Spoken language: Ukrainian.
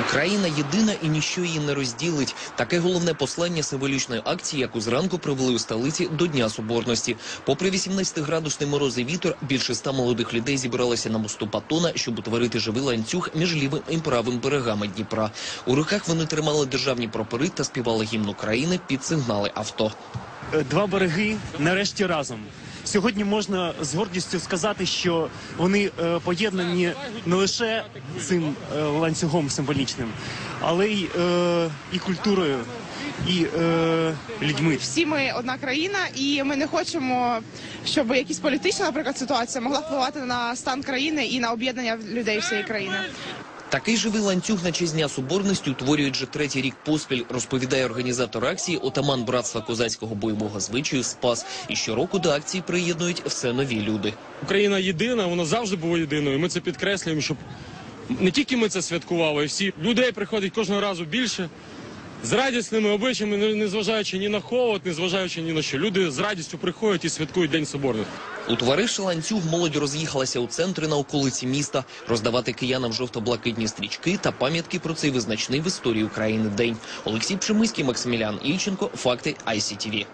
Україна єдина і ніщо її не розділить. Таке головне послання символічної акції, яку зранку провели у столиці до Дня Соборності. Попри 18-градусний мороз вітер, більше ста молодих людей зібралися на мосту Патона, щоб утворити живий ланцюг між лівим і правим берегами Дніпра. У руках вони тримали державні прапори та співали гімн України під сигнали авто. Е, Два береги нарешті разом. Сьогодні можна з гордістю сказати, що вони е, поєднані не лише цим е, ланцюгом символічним, але й, е, і культурою, і е, людьми. всі ми одна країна, і ми не хочемо, щоб якісь політична, наприклад, ситуація могла впливати на стан країни і на об'єднання людей всієї країни. Такий живий ланцюг на честь Дня Соборності утворюють вже третій рік поспіль, розповідає організатор акції, отаман братства козацького бойового звичаю Спас. І щороку до акції приєднують все нові люди. Україна єдина, вона завжди була єдиною. Ми це підкреслюємо, щоб не тільки ми це святкували, всі людей приходить кожного разу більше. З радісними обличчями, не- незважаючи ні на холод, незважаючи ні на що. Люди з радістю приходять і святкують День Соборності. Утворивши ланцюг, молодь роз'їхалася у центри на околиці міста, роздавати киянам жовто-блакитні стрічки та пам'ятки про цей визначний в історії України день. Олексій Пшемиський, Максимілян Ільченко. Факти ICTV.